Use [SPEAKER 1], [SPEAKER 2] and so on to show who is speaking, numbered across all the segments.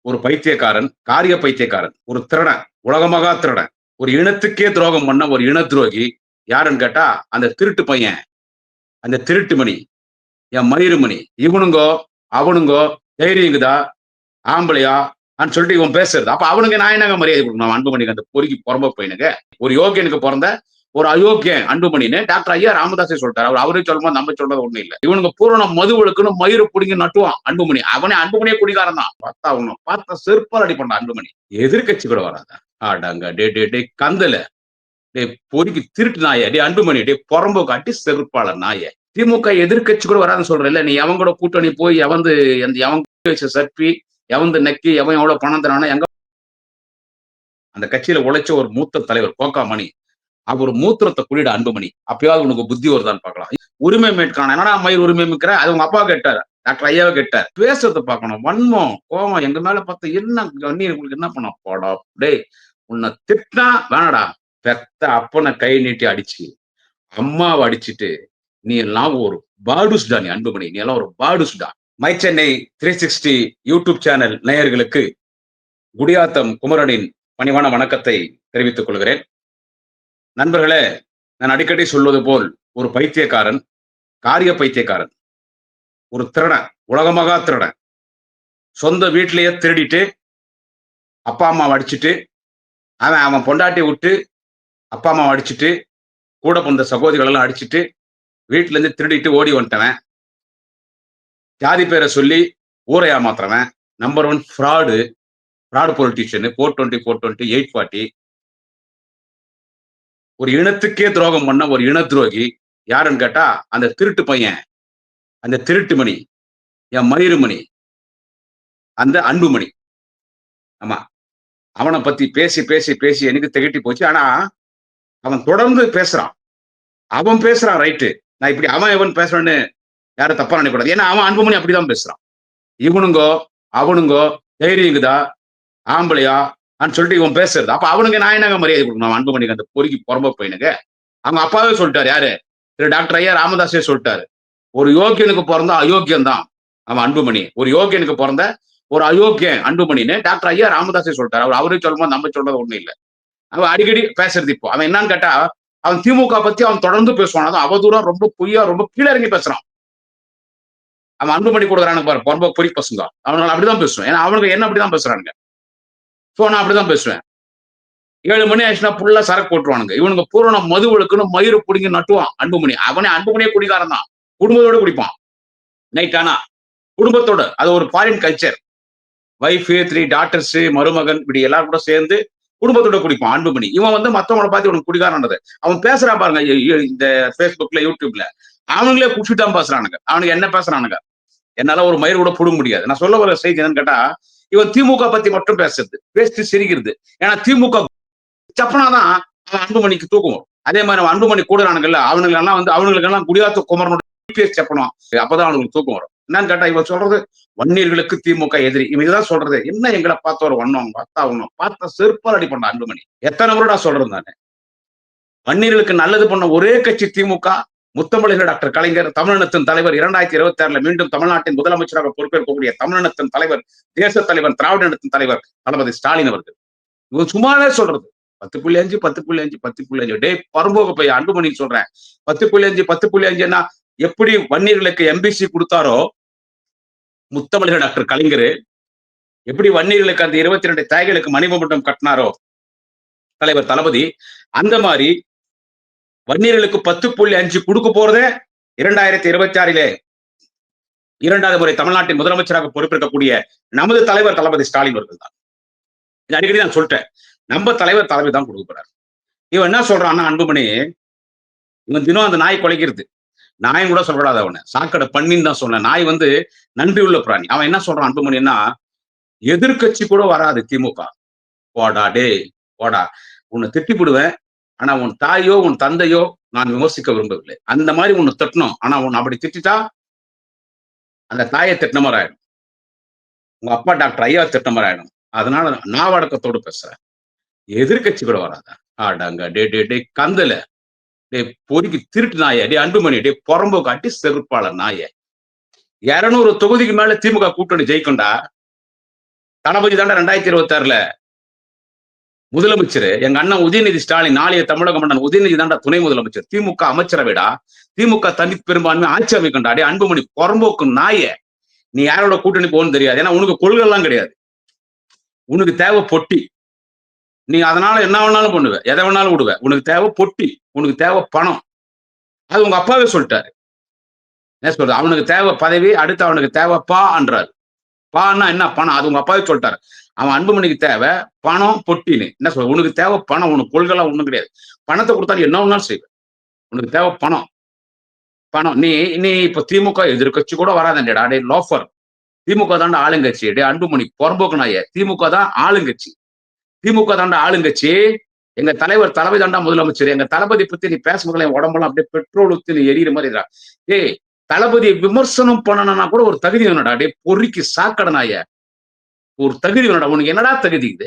[SPEAKER 1] ஒரு பைத்தியக்காரன் காரிய பைத்தியக்காரன் ஒரு திருடன் உலகமகா திருடன் ஒரு இனத்துக்கே துரோகம் பண்ண ஒரு இன துரோகி யாருன்னு கேட்டா அந்த திருட்டு பையன் அந்த திருட்டு மணி என் மயிறுமணி இவனுங்கோ அவனுங்கோ தைரியங்குதா? ஆம்பளையா? அப்படின்னு சொல்லிட்டு இவன் பேசுறது. அப்ப அவனுங்க நான் என்னங்க மரியாதை கொடுக்கணும்? அன்புமணிக்கு அந்த பொறுக்கி புறம்ப பையனுக்கு. ஒரு யோகியனுக்கு பிறந்த ஒரு அயோக்கியன் அன்புமணின்னு டாக்டர் ஐயா ராமதாஸே சொல்லிட்டாரு. அவர் அவரே சொல்லும்போது நம்ம சொல்றது ஒண்ணு இல்ல. இவனுக்கு பூரண மதுவழுக்குன்னு மயிறு பிடிங்கி நட்டுவான் அன்புமணி. அவனே அன்புமணியே குடிகாரன் தான் பார்த்தா அவனு பார்த்தா செருப்பால் அடி பண்ண அன்புமணி. எதிர்கட்சி கூட வராதா. ஆடாங்க டே டே டே கந்தல. டே பொறுக்கி திருட்டு நாய. டே அன்புமணி டே புறம்பு காட்டி செருப்பாளர் நாய. திமுக எதிர்கட்சி கூட வராதுன்னு சொல்ற இல்ல. நீ எவன் கூட கூட்டணி போய் எவந்து அந்த எவன் வச்ச சற்பி எவந்து நக்கி எவன் எவ்வளவு பணம் தரானோ எங்க அந்த கட்சியில உழைச்ச ஒரு மூத்த தலைவர் கோக்காமணி அவர் மூத்திரத்தை குளிட அன்புமணி. அப்பயாவது உனக்கு புத்தி வருதான்னு பார்க்கலாம். உரிமை மீட்கான என்னடா மயில் உரிமை மீட்கிற? அது உங்க அப்பா கேட்டார். டாக்டர் ஐயாவை கேட்டார். பேசுறதை பார்க்கணும். வன்மம் கோபம் எங்க மேல பார்த்து என்ன கண்ணீர் உங்களுக்கு என்ன பண்ண? போடா டேய் உன்னை திட்டினா வேணடா. பெத்த அப்பனை கை நீட்டி அடிச்சு அம்மாவை அடிச்சுட்டு நீ எல்லாம் ஒரு பாடுஸ்டா நீ அன்புமணி. நீ எல்லாம் ஒரு பாடுஸ்டா my Chennai three sixty YouTube channel நேயர்களுக்கு குடியாத்தம் குமரனின் பணிவான வணக்கத்தை தெரிவித்துக் கொள்கிறேன். நண்பர்களே நான் அடிக்கடி சொல்வது போல் ஒரு பைத்தியக்காரன் காரிய பைத்தியக்காரன். ஒரு திருடன் உலகமகா திருடன் சொந்த வீட்டிலேயே திருடிட்டு அப்பா அம்மாவை அடிச்சுட்டு அவன் அவன் பொண்டாட்டி விட்டு அப்பா அம்மாவை அடிச்சுட்டு கூட பிறந்த சகோதரிகளெல்லாம் அடிச்சுட்டு வீட்டிலேருந்து திருடிட்டு ஓடி வந்துட்டவன். ஜாதி பேரை சொல்லி ஊரை ஏமாத்துறவன் number one fraud fraud politician four twenty four twenty eight forty ஒரு இனத்துக்கே துரோகம் பண்ண ஒரு இன துரோகி யாருன்னு கேட்டா அந்த திருட்டு பையன் அந்த திருட்டு மணி என் மணிருமணி அந்த அன்புமணி ஆமா. அவனை பத்தி பேசி பேசி பேசி எனக்கு திகட்டி போச்சு. ஆனா அவன் தொடர்ந்து பேசுறான். அவன் பேசுறான் ரைட்டு நான் இப்படி அவன் இவன் பேசுறேன்னு யாரும் தப்பா நினைக்கூடாது ஏன்னா அவன் அன்புமணி அப்படிதான் பேசுறான். இவனுங்கோ அவனுங்கோ தைரியங்குதா ஆம்பளையா? சொல்லிட்டு இவன் பேசுறது. அப்ப அவனுக்கு நான் என்னங்க மரியாதை கொடுக்கணும்? அன்புமணிக்கு அந்த பொறுக்கி புறம்ப போயினுங்க. அவங்க அப்பாவே சொல்லிட்டாரு யாரு? திரு டாக்டர் ஐயா ராமதாஸே சொல்லிட்டாரு. ஒரு யோகியனுக்கு பிறந்த அயோக்கியம் தான் அவன் அன்புமணி ஒரு யோகியனுக்கு பிறந்த ஒரு அயோக்கியன் அன்புமணின்னு டாக்டர் ஐயா ராமதாஸே சொல்லிட்டாரு. அவர் அவரே சொல்லும்போது நம்ம சொல்றது ஒண்ணும் இல்லை. அவன் அடிக்கடி பேசுறது இப்போ. அவன் என்னன்னு கேட்டா அவன் திமுக பத்தி அவன் தொடர்ந்து பேசுவான். அதான் அவதூறம் ரொம்ப பொய்யா ரொம்ப கீழே இறங்கி பேசுறான். அவன் அன்புமணி கொடுக்குறானுங்க பாரு ரொம்ப பொறி பசங்க. அவனால அப்படிதான் பேசுவான். ஏன்னா அவனுக்கு என்ன அப்படிதான் பேசுறானுங்க? ஸோ நான் அப்படிதான் பேசுவேன். ஏழு மணி ஆயிடுச்சுன்னா ஃபுல்லா சரக்கு போட்டுருவானுங்க இவனுங்க பூரண மதுவழுக்குன்னு மயிறு பிடிங்கி நட்டுவான் அன்புமணி. அவனே அன்புமணியே குடிக்காரன் தான். குடும்பத்தோட குடிப்பான். நைட் ஆனா குடும்பத்தோட அது ஒரு foreign culture wife three daughters மருமகன் இப்படி எல்லாரும் கூட சேர்ந்து குடும்பத்தோட குடிப்பான் அன்புமணி. இவன் வந்து மத்தவங்கள பார்த்து இவனுக்கு குடிக்காரன்றது அவன் பேசுறான் பாருங்க இந்த ஃபேஸ்புக்ல யூடியூப்ல அவனுங்களே குடிச்சுட்டு தான் பேசுறானுங்க. அவனுக்கு என்ன பேசுறானுங்க? என்னால ஒரு மயிர் கூட புடுங்க முடியாது. நான் சொல்ல வர செய்தி என்னன்னு கேட்டா இவன் திமுக பத்தி மட்டும் பேசுறது. பேசிட்டு சிரிக்கிறது. ஏன்னா திமுக சப்பனாதான் அவன் அன்புமணிக்கு தூக்கும் வரும். அதே மாதிரி அவன் அன்புமணி கூடுறானுங்கல்ல அவனுங்க எல்லாம் வந்து அவனுங்களுக்கு எல்லாம் குடியாத்த குமரனோட பேசி செப்பணும் அப்பதான் அவனுக்கு தூக்கம் வரும். என்னன்னு கேட்டா இவன் சொல்றது வன்னியர்களுக்கு திமுக எதிரி. இவன் இதுதான் சொல்றது. என்ன எங்களை பார்த்த ஒரு வண்ணம்? பார்த்தா ஒண்ணும் பார்த்த செருப்பால் அடி பண்ண அன்புமணி. எத்தனை முறை நான். சொல்றேன் தானே வன்னியர்களுக்கு நல்லது பண்ண ஒரே கட்சி திமுக முத்தமிழக டாக்டர் கலைஞர் தமிழினத்தின் தலைவர் இரண்டாயிரத்தி இருபத்தி ஆறுல மீண்டும் தமிழ்நாட்டின் முதலமைச்சராக பொறுப்பேற்கக்கூடிய தமிழினத்தின் தலைவர் தேச தலைவர் திராவிட இனத்தின் தலைவர் தளபதி ஸ்டாலின் அவர்கள். இவன் சும்மாவே சொல்றது. பத்து புள்ளி அஞ்சு பத்து புள்ளி அஞ்சு பத்து புள்ளி அஞ்சு. டே பரம்போக போய் அன்புமணி சொல்றேன். பத்து புள்ளி அஞ்சு பத்து புள்ளி அஞ்சுன்னா எப்படி வன்னியர்களுக்கு எம்பிசி கொடுத்தாரோ முத்தமிழக டாக்டர் கலைஞர் எப்படி வன்னியர்களுக்கு அந்த இருபத்தி ரெண்டு தேகைகளுக்கு மணிமகுண்டம் கட்டினாரோ தலைவர் தளபதி அந்த மாதிரி வன்னியர்களுக்கு பத்து புள்ளி அஞ்சு கொடுக்க போறதே இரண்டாயிரத்தி இருபத்தி ஆறிலே. இரண்டாவது முறை தமிழ்நாட்டின் முதலமைச்சராக பொறுப்பேற்கக்கூடிய நமது தலைவர் தளபதி ஸ்டாலின் அவர்கள் தான் இது அடிக்கடி நான் சொல்லிட்டேன் நம்ம தலைவர் தலைமை தான் கொடுக்க போறாரு. இவன் என்ன சொல்றான்னா அன்புமணி? இவன் தினம் அந்த நாய் குலைக்கிறது. நாயும் கூட சொல்லக்கூடாது அவனை. சாக்கடை பண்ணின்னு தான் சொன்னேன். நாய் வந்து நன்றி உள்ள பிராணி. அவன் என்ன சொல்றான் அன்புமணின்னா எதிர்க்கட்சி கூட வராது திமுக. ஓடா டே ஓடா உன்னை திட்டிப்பிடுவேன் ஆனா உன் தாயோ உன் தந்தையோ நான் விமர்சிக்க விரும்பவில்லை. அந்த மாதிரி உன்னை திட்டணும். ஆனா உன் அப்படி திட்டா அந்த தாயை திட்டின மாதிரி ஆயிடும். உங்க அப்பா டாக்டர் ஐயா திட்டின மாதிரி ஆயிடும். அதனால நான் வடக்கத்தோடு பேசுறேன். எதிர்கட்சி கூட வராதா? ஆடாங்க டே டே டே கந்தல. டே பொறுக்கி திருட்டு நாய. டே அன்புமணி டே புறம்பு காட்டி செருப்பாளர் நாய. இருநூறு தொகுதிக்கு மேல திமுக கூட்டணி ஜெயிக்கண்டா தளபதி தாண்டா ரெண்டாயிரத்தி இருபத்தி ஆறுல முதலமைச்சர் எங்க அண்ணன் உதயநிதி ஸ்டாலின் நாளைய தமிழக மன்னன் உதயநிதி தான்டா துணை முதலமைச்சர். திமுக அமைச்சரவைடா. திமுக தனி பெரும்பான்மை ஆட்சி அமைக்கண்டா அன்புமணி புறம்போக்கு நாய. நீ யாரோட கூட்டணி போகணும்னு தெரியாது. ஏன்னா உனக்கு கொள்கை எல்லாம் கிடையாது. உனக்கு தேவை பொட்டி. நீ அதனால என்ன வேணாலும் பண்ணுவ. எதை வேணாலும் விடுவ. உனக்கு தேவை பொட்டி. உனக்கு தேவை பணம். அது உங்க அப்பாவே சொல்லிட்டாரு. என்ன சொல்றது? அவனுக்கு தேவை பதவி அடுத்து அவனுக்கு தேவைப்பா என்றாரு. பான்னா என்ன? பணம். அது உங்க அப்பாவே சொல்லிட்டாரு. அவன் அன்புமணிக்கு தேவை பணம் பொட்டின்னு. என்ன சொல்ற? உனக்கு தேவை பணம். உனக்கு கொள்கைலாம் ஒன்றும் கிடையாது. பணத்தை கொடுத்தாலும் என்ன ஒன்றாலும் செய்வேன் உனக்கு தேவை பணம். பணம். நீ நீ இப்ப திமுக எதிர்கட்சி கூட வராதண்டா டே லோஃபர் திமுக தாண்ட ஆளுங்கட்சி. டே அன்புமணி புறம்போக்கு நாய திமுக தான் ஆளுங்கட்சி. திமுக தாண்டா ஆளுங்கட்சி. எங்க தலைவர் தலைமை தாண்டா முதலமைச்சர். எங்க தளபதி பத்தி நீ பேசும்போது என் உடம்பெல்லாம் அப்படியே பெட்ரோல் ஊத்தி நீ எரியிற மாதிரி ஏய் தளபதியை விமர்சனம் பண்ணணும்னா கூட ஒரு தகுதி வேணும்டா. அப்படியே பொறிக்கு சாக்கடனாய ஒரு தகுதி வேணும்டா. உனக்கு என்னடா தகுதி இது?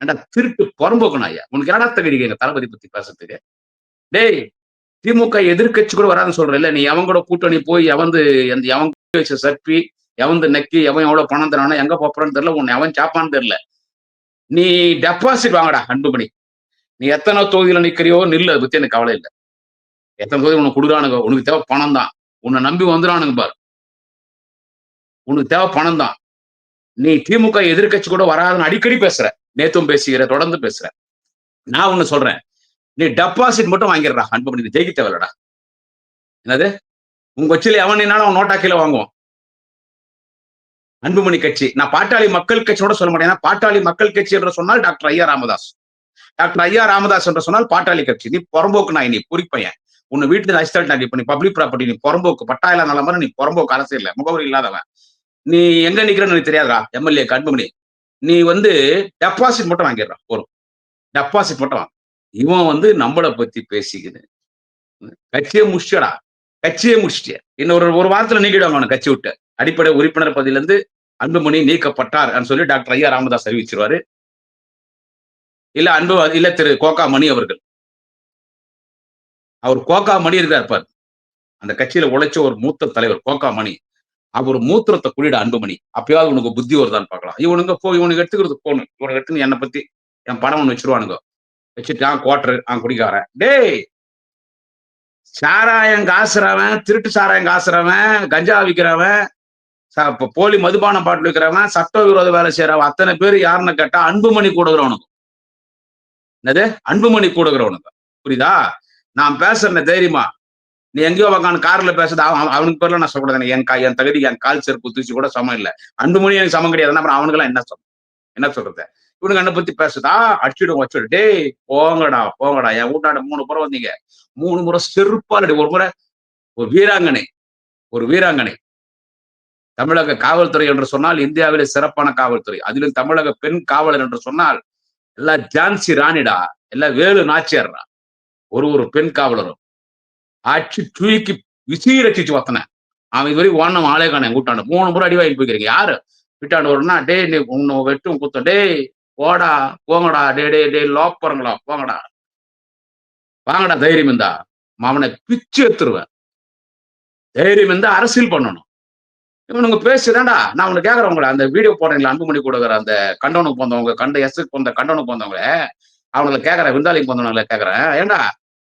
[SPEAKER 1] ஏன்டா திருட்டு புறம்போக்கு உனக்கு என்னடா தகுதி எங்க தளபதி பத்தி பேசுறதுக்கு. டேய் திமுக எதிர்க்கட்சி கூட வராதுன்னு சொல்ற இல்ல நீ எவன் கூட கூட்டணி போய் எவந்து எந்த எவன் வச்ச சப்பி எவந்து நக்கி எவன் எவ்வளவு பணம் தரானோ எங்க போறான்னு தெரியல. உன்னை எவன் சாப்பான்னு தெரியல. நீ டெபாசிட் வாங்கடா அன்புமணி. நீ எத்தனை தொகுதியில நிக்கிறியோ நில்லு. அதை பத்தி எனக்கு கவலை இல்லை. எத்தனை தொகுதி உனக்கு கொடுக்குறானுங்க? உனக்கு தேவை பணம் தான் உன்னை நம்பி வந்துடானுங்க பாரு. உனக்கு தேவை பணம் தான் நீ திமுக எதிர்க்கட்சி கூட வராதுன்னு அடிக்கடி பேசுற. நேத்தும் பேசுகிற தொடர்ந்து பேசுற. நான் ஒண்ணு சொல்றேன். நீ டெபாசிட் மட்டும் வாங்கிடுறா அன்பு நீ ஜெயிக்க தேவையில்லடா என்னது? உங்க கட்சியில எவன் நின்னாலும் அவன் நோட்டா கீழே வாங்குவோம் அன்புமணி கட்சி. நான் பாட்டாளி மக்கள் கட்சியோட சொல்ல மாட்டேன். ஏன்னா பாட்டாளி மக்கள் கட்சி என்று சொன்னால் டாக்டர் ஐயா ராமதாஸ். டாக்டர் ஐயா ராமதாஸ் என்று சொன்னால் பாட்டாளி கட்சி. நீ புறம்போக்கு நாய் நீ குறிப்பையன் உன்னை வீட்டுல அசிஸ்டன்ட் இப்ப நீ பப்ளிக் ப்ராப்பர்ட்டி நீ புறம்போக்கு பட்டாயில நல்ல மாதிரி நீ புறம்போக்கு அரசு இல்லை முகவரி இல்லாதவன். நீ எங்க நிக்கிறன்னு எனக்கு தெரியாதா? எம்எல்ஏ அன்புமணி நீ வந்து டெபாசிட் மட்டும் வாங்கிடுறான் போறோம் டெபாசிட் மட்டும் வாங்க. இவன் வந்து நம்மளை பத்தி பேசிக்குது கட்சியை முடிச்சடா கட்சியே முடிச்சிட்டிய. இன்னொரு ஒரு வாரத்துல நீக்கிடுவாங்க அவனை கட்சி விட்டு. அடிப்படை உறுப்பினர் பதவியில இருந்து அன்புமணி நீக்கப்பட்டார் சொல்லி டாக்டர் ஐயா ராமதாஸ் அறிவிச்சிருவாரு. இல்ல அன்பு இல்ல திரு கோகாமணி அவர்கள். அவர் கோகா மணி இருக்கார் பார். அந்த கட்சியில உழைச்ச ஒரு மூத்த தலைவர் கோகா மணி. அவர் மூத்திரத்தை குளிட அன்புமணி. அப்பயாவது உனக்கு புத்தி வருதான்னு பார்க்கலாம். இவனுங்க போ இவனுக்கு எடுத்துக்கிறது போகணும். இவனுக்கு எடுத்து என்னை பத்தி என் படம் ஒண்ணு வச்சிருவானுங்க. வச்சுட்டான் குவாட்டர் அவன் குடிக்காரன். டேய்! சாராயம் காசுறவன் திருட்டு சாராயம் காசுறவன் கஞ்சா விற்கிறவன் போலி மதுபான பாட்டில் விற்கிறவன் சட்டவிரோத வேலை செய்யறவன் அத்தனை பேர் யாருன்னு கேட்டா அன்புமணி கூடுகிறவனுங்க என்னது? அன்புமணி கூடுகிறவனுங்க புரியுதா? நான் பேசுறேன் தைரியமா. நீ எங்கேயோ உக்காந்து கார்ல பேசுறது அவன் அவனுக்கு பேர்ல நான் சொல்லக்கூடாது. என் கா என் தகுதி என் கால் செருப்பு தூச்சி கூட சமம் இல்லை. அன்புமணி எனக்கு சமம் கிடையாது அப்புறம் அவனுக்கெல்லாம் என்ன சொல்றது என்ன சொல்றது? இவனுக்கு என்ன பத்தி பேசுதா? அடிச்சுடும் வச்சுடு டேய் போங்கடா போங்கடா. என் வீட்டாண்ட மூணு முறை வந்தீங்க. மூணு முறை செருப்பால் ஒரு முறை ஒரு வீராங்கனை. ஒரு வீராங்கனை. தமிழக காவல்துறை என்று சொன்னால் இந்தியாவிலே சிறப்பான காவல்துறை. அதிலும் தமிழக பெண் காவலர் என்று சொன்னால் எல்லாம் ஜான்சி ராணிடா. எல்லாம் வேலு நாச்சியார்டா. ஒரு ஒரு பெண் காவலரும். ஆட்சி தூக்கி விசீரச்சிச்சு வத்தன. அவன் இது வரைக்கும் ஓனம் ஆளே காணேன் கூட்டாண்டு மூணு முறை அடி வாங்கி போய்க்கிறீங்க யாரு? விட்டாண்டு வரும்னா டே நீ உன்னை வெட்டும் குத்த டேய் போடா போங்கடா. டே டே டே லாக் போறங்களா? போங்கடா. வாங்கடா தைரியம் இருந்தா. மாமனை பிச்சு எடுத்துருவேன். தைரியம் இருந்தா அரசியல் பண்ணணும். இவனுங்க பேசுதாண்டா நான் உனக்கு கேட்கறவங்கள அந்த வீடியோ போடுறீங்களா? அன்புமணி கொடுக்குற அந்த கண்டவனுக்கு போந்தவங்க கண்ட எஸ்க்கு போந்த கண்டவனுக்கு போந்தவங்களே அவங்களை கேட்கறேன் விருந்தாளிக்கு போந்தவங்களை கேட்கறேன் ஏண்டா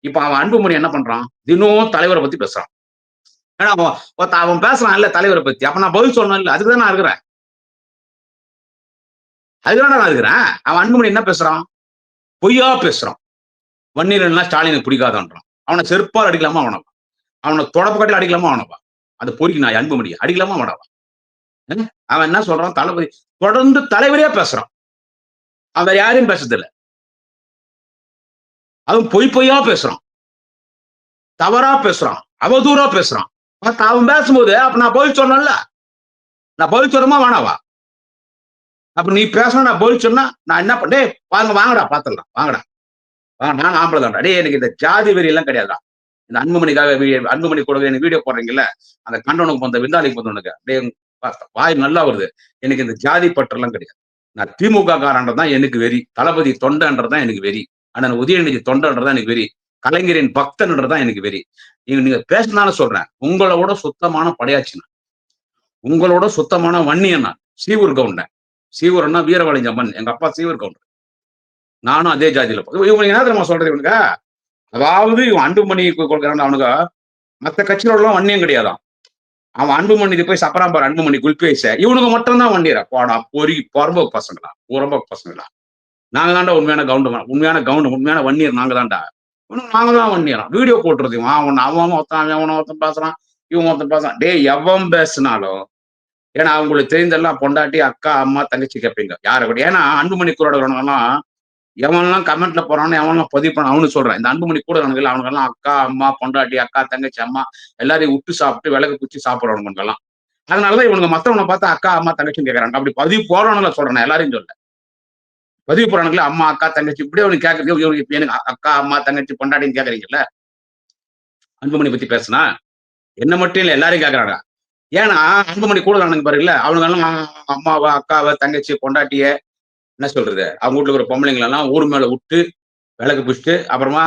[SPEAKER 1] இப்ப அவன் அன்புமணி என்ன பண்றான்? தினம் தலைவரை பத்தி பேசுறான். ஏன்னா அவன் அவன் பேசுறான் இல்ல தலைவரை பத்தி. அப்ப நான் பதில் சொல்லணும் இல்ல? அதுக்குதான் நான் இருக்கிறேன். அதுதான் நான் இருக்கிறேன். அவன் அன்புமணி என்ன பேசுறான்? பொய்யா பேசுறான். வன்னியர்னா ஸ்டாலினுக்கு பிடிக்காதான்றான். அவனை செருப்பால் அடிக்கலாமா அவனவா அவனை தொடப்பு கட்டில் அடிக்கலாமா அவனவா அந்த பொறிக்கு நான் அன்புமணி அடிக்கலாமா அவனவா அவன் என்ன சொல்றான்? தளபதி தொடர்ந்து தலைவரே பேசுறான். அவன் யாரையும் பேசுறதில்லை. அவன் பொய் பொய்யா பேசுறான். தவறா பேசுறான். அவதூறா பேசுறான். அவன் பேசும்போது அப்ப நான் பதில் சொன்னேன்ல. நான் பதில் சொல்லமா வேணாவா? அப்ப நீ பேசணும் நான் பதில் சொன்னா நான் என்ன பண்ணே வாங்க வாங்கடா பாத்துடலாம். வாங்கடா. வாங்க நான் ஆம்பளை தான்டா. டே எனக்கு இந்த ஜாதி வெறி எல்லாம் கிடையாதுடா. இந்த அன்புமணிக்காக அன்புமணி கூட எனக்கு வீடியோ போடுறீங்கல்ல அந்த கண்டவனுக்கு வந்த விந்தாளிக்கு வந்தவனுக்கு அப்படியே வாய் நல்லா வருது. எனக்கு இந்த ஜாதி பற்றெல்லாம் கிடையாது. நான் திமுக காரன்றதான் எனக்கு வெறி. தளபதி தொண்டன்றதான் எனக்கு வெறி. அண்ணன் உதயநிதி தொண்டன்றதான் எனக்கு வெறி. கலைஞரின் பக்தன்றதான் எனக்கு வெறி. நீங்க நீங்க பேசினாலும் சொல்றேன். உங்களோட சுத்தமான படையாச்சினா உங்களோட சுத்தமான வன்னியண்ணா. சீவூர் கவுண்டேன். சீவூர்னா வீரவழிஞ்சம்மன் எங்க அப்பா சீவூர் கவுண்டர். நானும் அதே ஜாதியில இவங்க என்ன தெரியுமா சொல்றது இவனுக்கு? அதாவது இவன் அன்புமணி கொடுக்குறான் அவனுங்க மத்த கட்சிகளோட வன்னியம் கிடையாதான் அவன் அன்புமணி இது போய் சப்பராம்பார் அன்புமணி குல்பேச. இவனுக்கு மட்டும்தான் வண்டியரா போடா பொறி புறம்போக்கு பசங்களா? புறம்போக்கு பசங்களா? நாங்க தான்டா உண்மையான கவுண்ட் உண்மையான கவுண்ட் உண்மையான வன்னியர் நாங்க தாண்டா இவனுக்கு நாங்க தான் வன்னியரம் வீடியோ போட்டுறது அவன் அவன் ஒருத்தன் அவன் ஒருத்தன் பேசுறான். இவன் ஒருத்தன் பேசுறான். டேய் எவன் பேசினாலும் ஏன்னா அவங்களுக்கு தெரிந்தெல்லாம் பொண்டாட்டி அக்கா அம்மா தங்கச்சி கேட்பீங்க யாரை கூட? ஏன்னா அன்புமணி கூட வரவங்கலாம் எவன்லாம் கமெண்ட்ல போறானோ எவன்லாம் பதிவு பண்ண அவனு சொல்றேன். இந்த அன்புமணி கூட அவனுக்கு அவனுக்கெல்லாம் அக்கா அம்மா பொண்டாட்டி அக்கா தங்கச்சி அம்மா எல்லாரையும் விட்டு சாப்பிட்டு விளக்கு குச்சி சாப்பிடுறவனுங்கெல்லாம். அதனாலதான் இவனுங்க மத்தவனை பார்த்தா அக்கா அம்மா தங்கச்சின்னு கேட்கறாங்க அப்படி பதிவு போறவனால சொல்றேன் எல்லாரையும் சொல்ல பதிவு போறானுங்களே அம்மா அக்கா தங்கச்சி இப்படி அவனுக்கு கேட்கறது இவனுக்கு இப்ப எனக்கு அக்கா அம்மா தங்கச்சி பொண்டாட்டின்னு கேட்கறீங்கல்ல? அன்புமணி பத்தி பேசுனா என்ன மட்டும் இல்லை எல்லாரையும் கேட்கறாங்க. ஏன்னா அன்புமணி கூட அவனுக்கு பாருங்கள அவனுங்க எல்லாம் அம்மாவை அக்காவை தங்கச்சி பொண்டாட்டிய என்ன சொல்றது? அவங்க வீட்டுல இருக்கிற பொம்பளைங்களெல்லாம் ஊர் மேல விட்டு விளக்கு பிடிச்சிட்டு அப்புறமா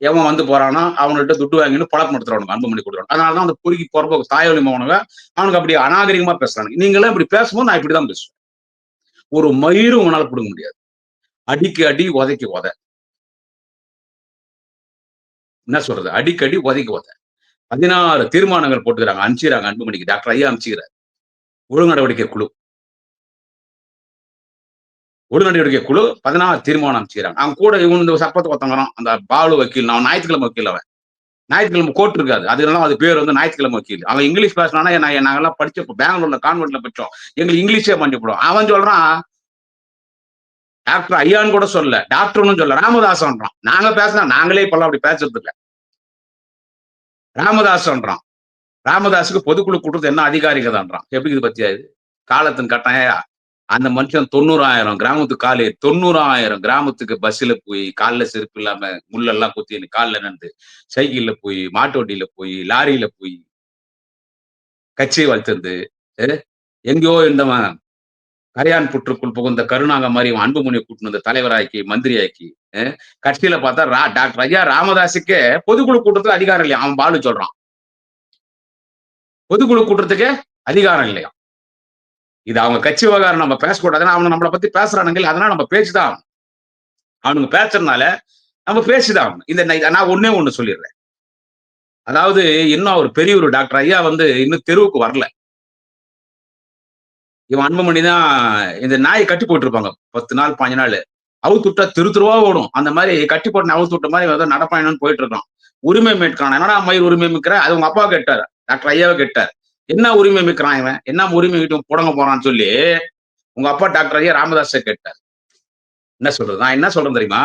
[SPEAKER 1] எவன் வந்து போறானோ அவங்கள்ட்ட துட்டு வாங்கிட்டு பழக்கம் அன்புமணி கொடுக்குறோம் அதனாலதான் அந்த பொறுக்கி போறப்போ தாயொலி மவனுங்க அவனுக்கு அப்படி அநாகரிகமா பேசுறானுங்க. நீங்களாம் இப்படி பேசும்போது நான் இப்படிதான் பேசுவேன். ஒரு மயிரும் உங்களால பிடுங்க முடியாது. அடிக்கு அடி உதைக்கு உத. என்ன சொல்றது? அடிக்கடி உதைக்கு உத. பதினாறு தீர்மானங்கள் போட்டுக்கிறாங்க. அனுப்பிச்சுறாங்க அன்புமணிக்கு டாக்டர் ஐயா அனுப்பிச்சுக்கிறார். ஒழுங்கு நடவடிக்கை குழு. ஒழுங்கு நடவடிக்கை குழு பதினாறு தீர்மானம் அனுப்பிச்சுக்கிறாங்க. அவங்க கூட இவன் இந்த சப்பத்தை ஒத்தங்கிறான் அந்த பாலு வக்கீல் நான் ஞாயிற்றுக்கிழமை வக்கீல் அவன். ஞாயிற்றுக்கிழமை கோர்ட் இருக்காது. அதனால அது பேர் வந்து ஞாயிற்றுக்கிழமை வக்கீல். அவன் இங்கிலீஷ் பேசினானா நான் நாங்கெல்லாம் படிச்சப்போ பெங்களூர்ல கான்வென்ட்ல படிச்சோம். எங்களுக்கு இங்கிலீஷே பண்ணிவிடும் அவன் சொல்றான் டாக்டர் ஐயான்னு கூட சொல்ல டாக்டர்னு சொல்ல ராமதாசன்றான். நாங்க பேசினா நாங்களே இப்பெல்லாம் அப்படி பேசுறது இல்ல ராமதாசன்றான். ராமதாஸுக்கு பொதுக்குழு கூட்டுறது என்ன அதிகாரிகதான்றான் எப்படி இது பத்தியா இது? காலத்தின் கட்டாயா அந்த மனுஷன் தொண்ணூறாயிரம் கிராமத்துக்கு காலு தொண்ணூறாயிரம் கிராமத்துக்கு பஸ்ல போய் காலில் செருப்பு இல்லாம முள்ளெல்லாம் குத்தி காலில் நடந்து சைக்கிள்ல போய் மாட்டு போய் லாரியில போய் கட்சியை வளர்த்துருந்து எங்கேயோ இருந்தவன் கரையான் புற்றுக்குள் புகுந்த கருணாங்க மாதிரி இவன் அன்புமணி கூட்டினு வந்த தலைவராக்கி மந்திரியாக்கி கட்சியில பார்த்தா ரா டாக்டர் ஐயா ராமதாஸுக்கு பொதுக்குழு கூட்டத்துக்கு அதிகாரம் இல்லையா? அவன் பாலு சொல்றான். பொதுக்குழு கூட்டத்துக்கு அதிகாரம் இல்லையா? இது அவங்க கட்சி விவகாரம் நம்ம பேசக்கூடாதுன்னா அவனு நம்மளை பத்தி பேசுறானுங்க அதனால நம்ம பேச்சுதான் அவனுங்க பேசுறதுனால நம்ம பேசிதான் இந்த நான் நான் ஒன்னே ஒண்ணு சொல்லிடுறேன். அதாவது இன்னும் அவர் பெரிய ஒரு டாக்டர் ஐயா வந்து இன்னும் தெருவுக்கு வரல. இவன் அன்புமணி தான் இந்த நாயை கட்டி போட்டிருப்பாங்க. பத்து நாள் பாஞ்சு நாள். அவுத்து விட்டா திரு திருவா ஓடும். அந்த மாதிரி கட்டி போட்டு அவுத்து விட்ட மாதிரி ஏதோ நடப்பாயணும்னு போயிட்டு இருக்கான். உரிமை மீட்கிறான். என்னடா மயில் உரிமை மீட்கிற? அது உங்க அப்பா கேட்டார். டாக்டர் ஐயாவை கேட்டார். என்ன உரிமை மிக்கிறான் இவன்? என்ன உரிமை வீட்டு புடங்க போறான்னு சொல்லி உங்க அப்பா டாக்டர் ஐயா ராமதாஸை கேட்டார். என்ன சொல்றது? நான் என்ன சொல்றேன் தெரியுமா?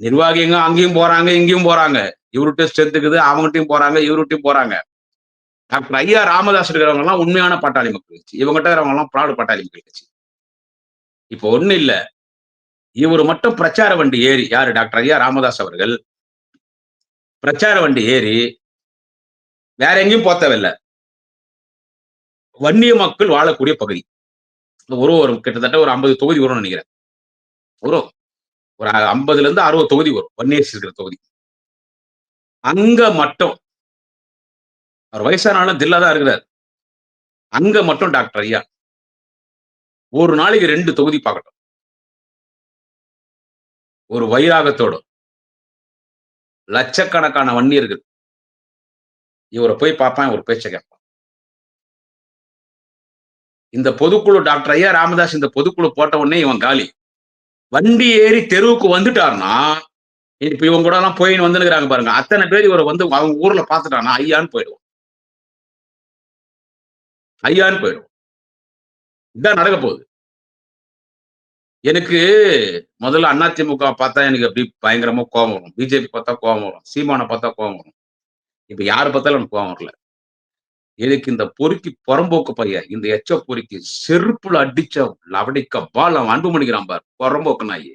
[SPEAKER 1] நிர்வாகிங்க அங்கேயும் போறாங்க இங்கேயும் போறாங்க. இவருகிட்ட ஸ்ட்ரென்த்துக்குது அவங்ககிட்டயும் போறாங்க இவருகிட்டயும் போறாங்க. டாக்டர் ஐயா ராமதாஸ் இருக்கிறவங்க எல்லாம் உண்மையான பட்டாளி மக்கள் கட்சி. இவங்ககிட்ட இருக்கிறவங்க எல்லாம் பிராடு பட்டாளி மக்கள் கட்சி. இப்போ ஒண்ணு இல்ல. இவர் மட்டும் பிரச்சார வண்டி ஏறி யாரு? டாக்டர் ஐயா ராமதாஸ் அவர்கள். பிரச்சார வண்டி ஏறி வேற எங்கேயும் போத்தவில்லை. வன்னிய மக்கள் வாழக்கூடிய பகுதி. ஒரு ஒரு கிட்டத்தட்ட ஒரு ஐம்பது தொகுதி வரும்னு நினைக்கிறேன். வரும் ஒரு ஐம்பதுல இருந்து அறுபது தொகுதி வரும். வன்னியர்ஸ் இருக்கிற தொகுதி. அங்க மட்டும் அவர் வயசானாலும் தில்லா தான் இருக்கிறார். அங்க மட்டும் டாக்டர் ஐயா. ஒரு நாளைக்கு ரெண்டு தொகுதி பார்க்கட்டும். ஒரு வைராகத்தோடும் லட்சக்கணக்கான வன்னியர்கள். இவரை போய் பார்ப்பேன் ஒரு பேச்சை கேட்பான். இந்த பொதுக்குழு டாக்டர் ஐயா ராமதாஸ் இந்த பொதுக்குழு போட்ட உடனே இவன் காலி. வண்டி ஏறி தெருவுக்கு வந்துட்டாருன்னா இப்ப இவங்க கூட எல்லாம் போயின்னு வந்துருக்கிறாங்க பாருங்க. அத்தனை பேர் இவரை வந்து அவங்க ஊர்ல பாத்துட்டானா ஐயான்னு போயிடுவோம் ஐயான்னு போயிடுவோம் இதான் நடக்க போகுது. எனக்கு முதல்ல அதிமுக பார்த்தா எனக்கு அப்படி பயங்கரமா கோபம் வரும். பிஜேபி பார்த்தா கோபம் வரும். சீமானை பார்த்தா கோபம் வரும். இப்ப யாரு பார்த்தாலும் எனக்கு கோபம் வரல. எனக்கு இந்த பொறுக்கி புறம்போக்கு பையன் இந்த எச்ச பொறுக்கி செருப்புல அடிச்ச லவடிக்க பால் அவன் அன்பு மணிக்கிறான் பார் புறம்போக்கு நாயி.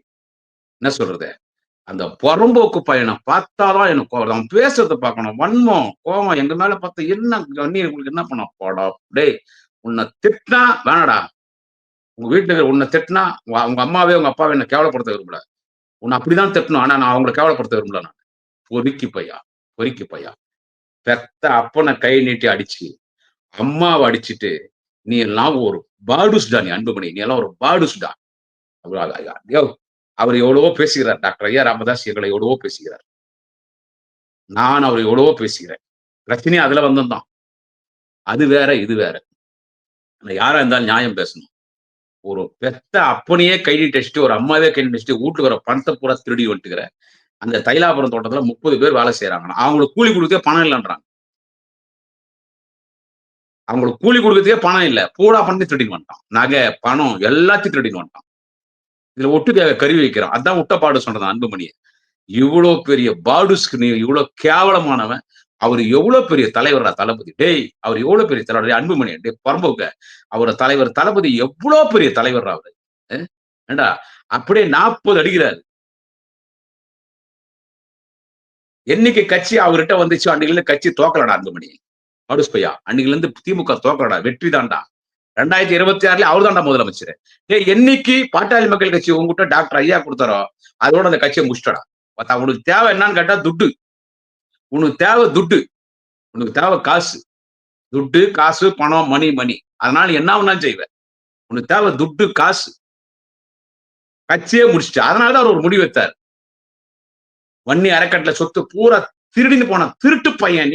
[SPEAKER 1] என்ன சொல்றது? அந்த புறம்போக்கு பையனை பார்த்தாதான் எனக்கு கோவம். அவன் பேசுறத பார்க்கணும். வன்மம் கோவம் எங்க மேல பார்த்தா என்ன கண்ணீர் உங்களுக்கு என்ன பண்ண போடா டேய் உன்னை திட்டினா வேணாடா. உங்க வீட்டுல உன்னை திட்டினா உங்க அம்மாவே உங்க அப்பாவே என்ன கேவலப்படுத்த விரும்பல. உன்னை அப்படிதான் திட்டணும். ஆனா நான் அவங்களை கேவலப்படுத்த விரும்பல நான். பொறுக்கி பையா பொறுக்கி பையா பெத்த அப்பனை கை நீட்டி அடிச்சு அம்மாவை அடிச்சுட்டு நீ எல்லாம் ஒரு பாடுஸ்டா நீ அன்புமணி. நீ எல்லாம் ஒரு பாடுஸ்டா அவர் எவ்வளவோ பேசுகிறார். டாக்டர் ஐயா ராமதாஸ் எங்களை எவ்வளவோ பேசுகிறார். நான் அவர் எவ்வளவோ பேசுகிறேன். பிரச்சனையே அதுல வந்ததுதான் அது வேற இது வேற. யாரா இருந்தாலும் நியாயம் பேசணும். ஒரு பெத்த அப்பனையே கைடி டெஸ்ட் ஒரு அம்மாவே கைடி வச்சுட்டு வீட்டுக்கு வர பணத்தை பூரா திருடி வந்துட்டுக்கிற அந்த தைலாபுரம் தோட்டத்துல முப்பது பேர் வேலை செய்யறாங்க அவங்களுக்கு கூலி கொடுத்தே பணம் இல்லைன்றாங்க. அவங்களுக்கு கூலி கொடுக்கறதுக்கே பணம் இல்லை. பூடா பண்ணி திருடின்னு வந்துட்டான். நகை பணம் எல்லாத்தையும் திருடின்னு வந்துட்டான். இதுல ஒட்டுக்காக கருவி வைக்கிறான் அதான் விட்டப்பாடு சொன்னது அன்புமணியை. இவ்வளவு பெரிய பாடுஸ்க்கு நீ இவ்வளவு கேவலமானவன். அவர் எவ்வளவு பெரிய தலைவரா தளபதி. டேய் அவர் எவ்வளவு பெரிய தலைவர்? அன்புமணி டே பரம்புக்க அவர் தலைவர் தளபதி எவ்வளவு பெரிய தலைவர் அவரு? ஏண்டா? அப்படியே நாற்பது அடிக்கிறாரு. என்னைக்கு கட்சி அவர்கிட்ட வந்துச்சு அன்னைக்கு கட்சி தோக்கலடா அன்புமணி. பாடுஸ் பையா அன்னைக்குல இருந்து திமுக தோக்கலடா வெற்றி தாண்டா. ரெண்டாயிரத்தி இருபத்தி ஆறுல அவர் தாண்டா முதலமைச்சர். ஏ என்னைக்கு பாட்டாளி மக்கள் கட்சி உங்ககிட்ட டாக்டர் ஐயா கொடுத்தாரோ அதோட அந்த கட்சியை முடிச்சிட்டடா. உனக்கு தேவை என்னன்னு கேட்டா துட்டு. உனக்கு தேவை துட்டு. உனக்கு தேவை காசு. துட்டு காசு பணம் மணி மணி அதனால என்ன வேணாலும் செய்வேன் உனக்கு தேவை துட்டு காசு. கட்சியே முடிச்சுட்டு அதனாலதான் அவர் ஒரு முடிவு வைத்தார் வன்னி அறக்கட்டளை சொத்து பூரா திருடின்னு போன திருட்டு பையன்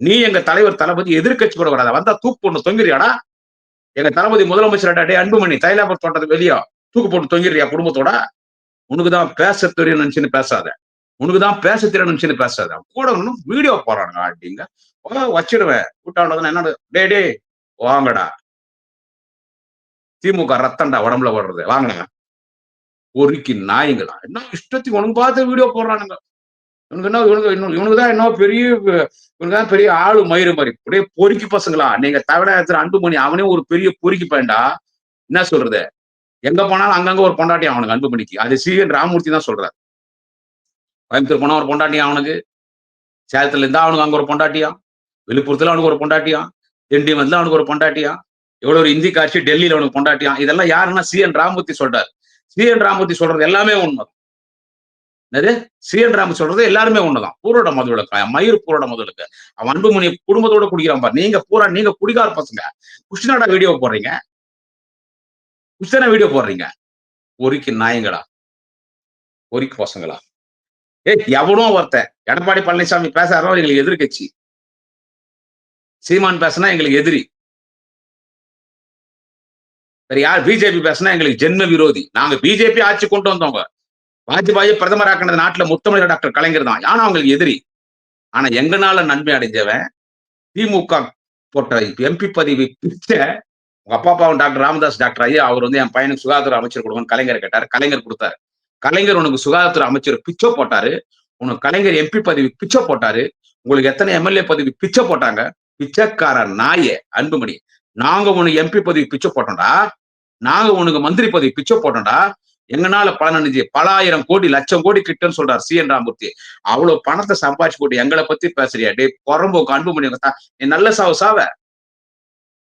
[SPEAKER 1] நீ. எங்க தலைவர் தளபதி எதிர்கட்சி கூட வராத. வந்தா தூக்கு போட்டு தொங்கிறியாடா எங்க தளபதி முதலமைச்சர் டே அன்புமணி தைலாபுர தோட்டத்துக்கு வெளியோ தூக்கு போட்டு தொங்கிறியா குடும்பத்தோட? உனக்குதான் பேச தெரியும் நினைச்சுன்னு பேசாத. உனக்குதான் பேச தெரியும் நினைச்சுன்னு பேசாத. கூட ஒன்றும் வீடியோ போறானுங்க அப்படிங்க. வச்சிடுவேன். கூட்டாண்டதுன்னு என்ன டே டே வாங்கடா. திமுக ரத்தண்டா உடம்புல வர்றது வாங்கடா. பொறுக்கி நாய்ங்களா என்ன இஷ்டத்துக்கு உனக்கு பார்த்து வீடியோ போடுறானுங்க? இவனுக்கு என்ன இவனுக்கு இன்னும் இவனுக்கு தான் என்ன பெரிய இவனுக்கு தான் பெரிய ஆளு மயிறு மாதிரி. அப்படியே பொறுக்கி பசங்களா? நீங்க தவிர அன்புமணி அவனே ஒரு பெரிய பொறுக்கி பையன்டா? என்ன சொல்றது? எங்க போனாலும் அங்கங்க ஒரு பொண்டாட்டி அவனுக்கு அன்புமணிக்கு. அது சிஎன் ராமூர்த்தி தான் சொல்றாரு. கோயம்புத்தூர் போனா ஒரு பொண்டாட்டியா அவனுக்கு. சேலத்துல இருந்தா அவனுக்கு அங்க ஒரு பொண்டாட்டியா? விழுப்புரத்துல அவனுக்கு ஒரு பொண்டாட்டியா? திண்டிவனத்துல அவனுக்கு ஒரு பொண்டாட்டியா? எவ்வளவு ஒரு இந்தி காட்சி டெல்லியில அவனுக்கு பொண்டாட்டியா? இதெல்லாம் யாருன்னா சி. என். ராமூர்த்தி சொல்றாரு. சி என் ராமூர்த்தி சொல்றது எல்லாமே உண்மை. என்னது? சி என் ராம சொல்றது எல்லாருமே உண்மைதான். பூரோட மதுவிலக்கு? மயிர் பூரோட மதுவிலக்கு. அவன் அன்புமணி குடும்பத்தோட குடிக்கிறான் பாரு. நீங்க பூரா நீங்க குடிகார பசங்க. குஷ்ணாடா வீடியோ போடுறீங்க. குஷ்டனா வீடியோ போடுறீங்க. ஒரிக்கு நாயங்களா? ஒரிக்கு பசங்களா? ஏ எவனும் ஒருத்தன். எடப்பாடி பழனிசாமி பேசாரோ எங்களுக்கு எதிர்கட்சி சீமான் பேசினா எங்களுக்கு எதிரி. வேற யார் பிஜேபி பேசினா எங்களுக்கு ஜென்ம விரோதி. நாங்க பிஜேபி ஆட்சி கொண்டு வந்தவங்க. வாஜ்பாயை பிரதமராக்கினது நாட்டுல முத்தமிழர் டாக்டர் கலைஞர் தான். ஆனா அவங்களுக்கு எதிரி. ஆனா எங்கனால நன்மை அடைஞ்சவன் திமுக போட்ட எம்பி பதவி பிச்ச உங்க அப்பா அப்பாவும் டாக்டர் ராமதாஸ் டாக்டர் ஐயா அவர் வந்து என் பையனுக்கு சுகாதார அமைச்சர் கொடுக்கணும் கலைஞர் கேட்டார். கலைஞர் கொடுத்தாரு. கலைஞர் உனக்கு சுகாதாரத்துறை அமைச்சர் பிச்சை போட்டாரு. உனக்கு கலைஞர் எம்பி பதவி பிச்சை போட்டாரு. உங்களுக்கு எத்தனை எம்எல்ஏ பதவி பிச்சை போட்டாங்க? பிச்சைக்கார நாய அன்புமணி. நாங்க உனக்கு எம்பி பதவி பிச்சை போட்டோம்டா. நாங்க உனக்கு மந்திரி பதவி பிச்சை போட்டோம்டா. எங்கனால பலனடைஞ்சு பல ஆயிரம் கோடி லட்சம் கோடி கிட்டன்னு சொல்றாரு சி. என். ராமூர்த்தி அவ்வளவு பணத்தை சம்பாதிச்சு போட்டு எங்களை பத்தி பேசுறியா? டே குரம்போக்கு அன்பு பண்ணி நீ நல்ல சாவு சாவ.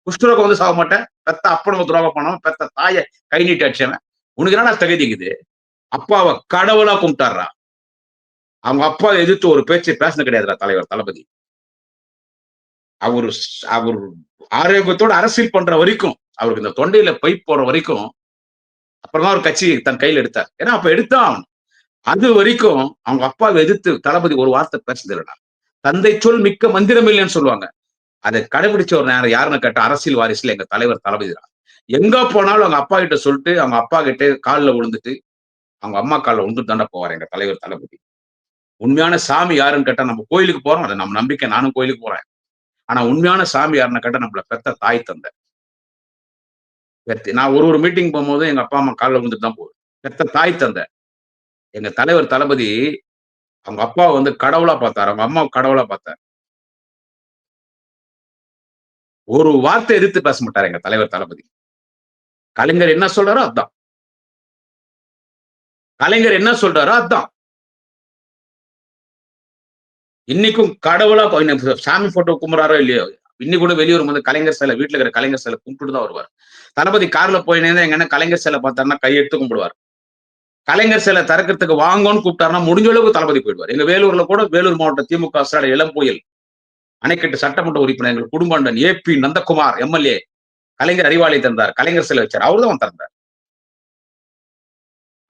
[SPEAKER 1] குஷ்டரோகம் வந்து சாக மாட்டேன். பெத்த அப்பனுக்கு துரோகம் பண்ணவன். பெத்த தாய கை நீட்டி அடிச்சவன். உனக்கு என்னடா தகுதிக்குது அப்பாவை கடவுளா கும்பிட்டாரா அவங்க அப்பா எதிர்த்து ஒரு பேச்சு பேசின கிடையாதுடா தலைவர் தளபதி. அவர் அவர் ஆரோக்கியத்தோட அரசியல் பண்ற வரைக்கும் அவருக்கு இந்த தொண்டையில பைப் போற வரைக்கும் அப்புறமா ஒரு கட்சி தன் கையில் எடுத்தார். ஏன்னா அப்ப எடுத்தான். அது வரைக்கும் அவங்க அப்பாவை எதிர்த்து தளபதி ஒரு வார்த்தை பேசுதில்லடா தந்தை சொல் மிக்க மந்திரம் இல்லைன்னு சொல்லுவாங்க. அதை கடைபிடிச்ச ஒரு நேரம் யாருன்னு கேட்ட அரசியல் வாரிசுல எங்க தலைவர் தளபதி தான். எங்க போனாலும் அவங்க அப்பா கிட்ட சொல்லிட்டு அவங்க அப்பா கிட்ட காலில் விழுந்துட்டு அவங்க அம்மா காலில் விழுந்துட்டு தாண்டா போவார் எங்க தலைவர் தளபதி. உண்மையான சாமி யாருன்னு கேட்டா நம்ம கோயிலுக்கு போறோம். அதை நம்ம நம்பிக்கை. நானும் கோயிலுக்கு போறேன். ஆனா உண்மையான சாமி யாருன்னு கேட்டா நம்மள பெத்த தாய் தந்தை. கத்தி. நான் ஒரு ஒரு மீட்டிங் போகும்போது எங்க அப்பா அம்மா காலில் விழுந்துட்டு தான் போகுது பெத்த தாய் தந்தை. எங்க தலைவர் தளபதி அவங்க அப்பா வந்து கடவுளா பார்த்தார். அவங்க அம்மா கடவுளா பார்த்தார். ஒரு வார்த்தை எதிர்த்து பேச மாட்டார் எங்க தலைவர் தளபதி. கலைஞர் என்ன சொல்றாரோ அதான். கலைஞர் என்ன சொல்றாரோ அதான். இன்னைக்கும் கடவுளா சாமி போட்டோ கும்புறாரோ இல்லையோ? இன்னி கூட வெளியூர் வந்து கலைஞர் சிலை வீட்டுல இருக்கிற கலைஞர் சிலை கும்பிட்டு தான் வருவார். தளபதி கார்ல போயினே எங்கன்னா கலைஞர் சிலை பார்த்தாருன்னா கையெடுத்து கும்பிடுவார். கலைஞர் சிலை திறக்கிறதுக்கு வாங்கன்னு கூப்பிட்டாருன்னா முடிஞ்ச அளவுக்கு தளபதி போயிடுவார். எங்க வேலூர்ல கூட வேலூர் மாவட்ட திமுக இளம் இளம்புயல் அணைக்கட்டு சட்டமன்ற உறுப்பினர் எங்கள் குடும்பண்டன் A B Nandakumar MLA Kalaignar அறிவாளி தந்தார் கலைஞர் சிலை வச்சார். அவரு தான் திறந்தார்.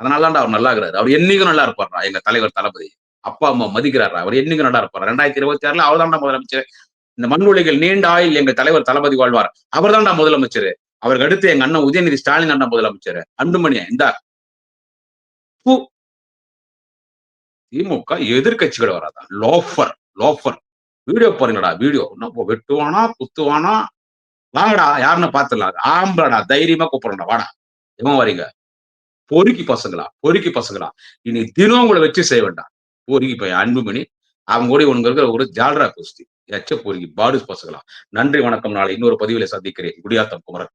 [SPEAKER 1] அதனால அவர் நல்லா இருக்கிறாரு. அவர் என்னைக்கும் நல்லா இருப்பாரா எங்க தலைவர் தளபதி. அப்பா அம்மா மதிக்கிறாரா அவர் என்னைக்கும் நல்லா இருப்பார். ரெண்டாயிரத்தி இருபத்தி ஆறுல அவர் தான் முதலமைச்சர். இந்த மண்ணுலைகள் நீண்ட ஆயில் எங்க தலைவர் தளபதி வாழ்வார். அவர் தான் முதலமைச்சர். அவருக்கு அடுத்து எங்க அண்ணன் உதயநிதி ஸ்டாலின் அண்ணன் முதலமைச்சர். அன்புமணியா இந்தா. திமுக எதிர்கட்சிகள் வராதா? Loafer loafer. வீடியோ பாருங்கடா வீடியோ. என்ன வெட்டுவானா குத்துவானா? வாங்கடா யாருன்னு பாத்துடலாம். ஆம்பளடா தைரியமா கூப்பிடறா வாடா. இவன் வரீங்க? பொறுக்கி பசங்களா? பொறுக்கி பசங்களா? இனி தினம் உங்களை வச்சு செய்ய வேண்டாம். பொறுக்கி பையன் அன்புமணி அவங்க கூட உனக்கு இருக்கிற ஒரு ஜால்ரா குஸ்தி. எச்ச பொறுக்கி பாடு பசங்களா? நன்றி வணக்கம். நாளை இன்னொரு பதிவில சந்திக்கிறேன். குடியாத்தம் குமரன்.